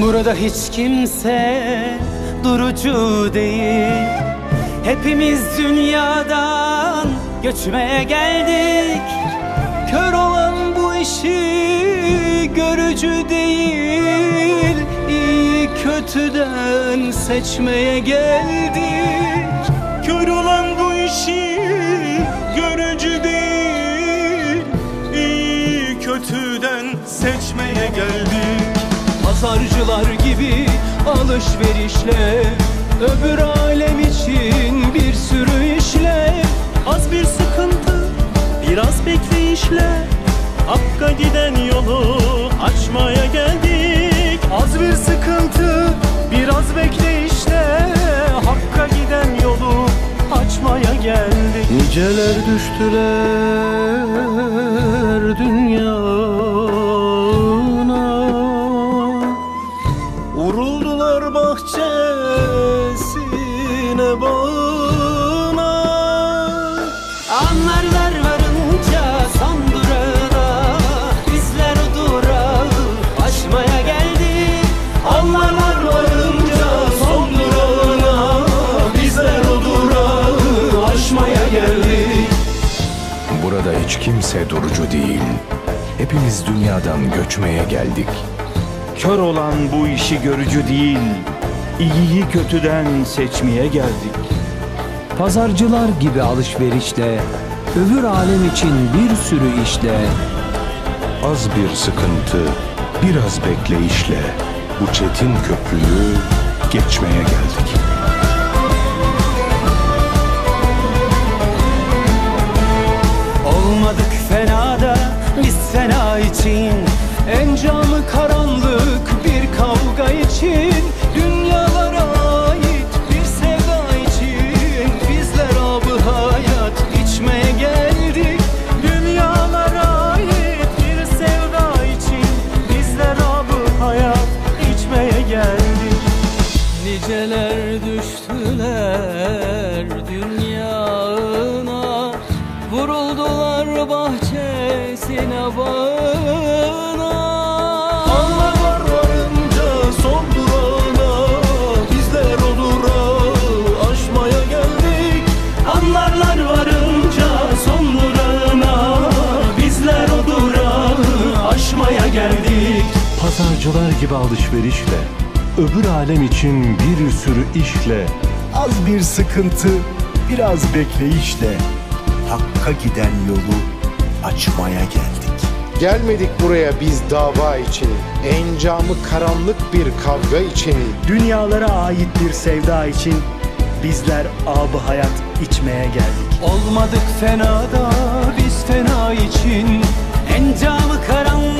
Burada hiç kimse durucu değil. Hepimiz dünyadan göçmeye geldik. Kör olan bu işi görücü değil. İyi kötüden seçmeye geldik. Kör olan bu işi görücü değil. İyi kötüden seçmeye geldik Pazarcılar gibi alışverişle Öbür alem için bir sürü işle. Az bir sıkıntı biraz bekleyişle Hakka giden yolu açmaya geldik. Az bir sıkıntı biraz bekleyişle Hakka giden yolu açmaya geldik. Niceler düştüler kimse durucu değil. Hepimiz dünyadan göçmeye geldik. Kör olan bu işi görücü değil, iyiyi kötüden seçmeye geldik. Pazarcılar gibi alışverişle, öbür alem için bir sürü işle, Az bir sıkıntı, biraz bekleyişle bu çetin köprüyü geçmeye geldik. Niceler düştüler dünyana Vuruldular bahçesine bağına. Anlar varınca son durağına Bizler o durağı aşmaya geldik. Anlarlar varınca son durağına Bizler o durağı aşmaya geldik. Pazarcılar gibi alışverişle, öbür alem için bir sürü işle, az bir sıkıntı, biraz bekleyişle, Hakk'a giden yolu açmaya geldik. Gelmedik buraya biz dava için, encamı karanlık bir kavga için. Dünyalara ait bir sevda için Bizler abı hayat içmeye geldik Olmadık fena da biz fena için Encamı karanlık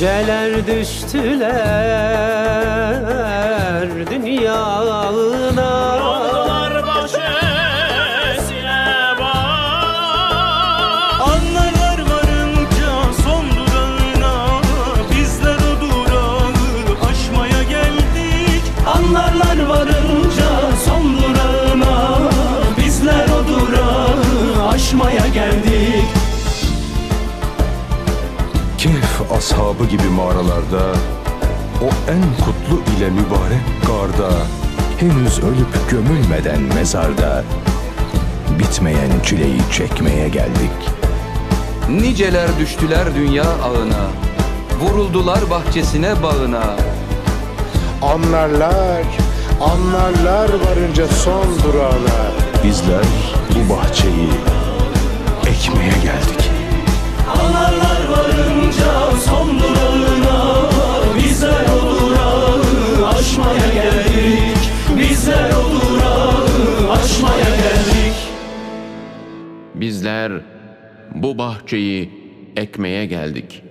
Niceler düştüler dünyana Kehf ashabı gibi mağaralarda, o en kutlu ile mübarek garda, henüz ölüp gömülmeden mezarda, bitmeyen çileyi çekmeye geldik. Niceler düştüler dünya ağına Vuruldular bahçesine bağına Anlarlar, anlarlar varınca son durağına. Bizler bu bahçeyi ekmeye geldik. Bizler bu bahçeyi ekmeye geldik.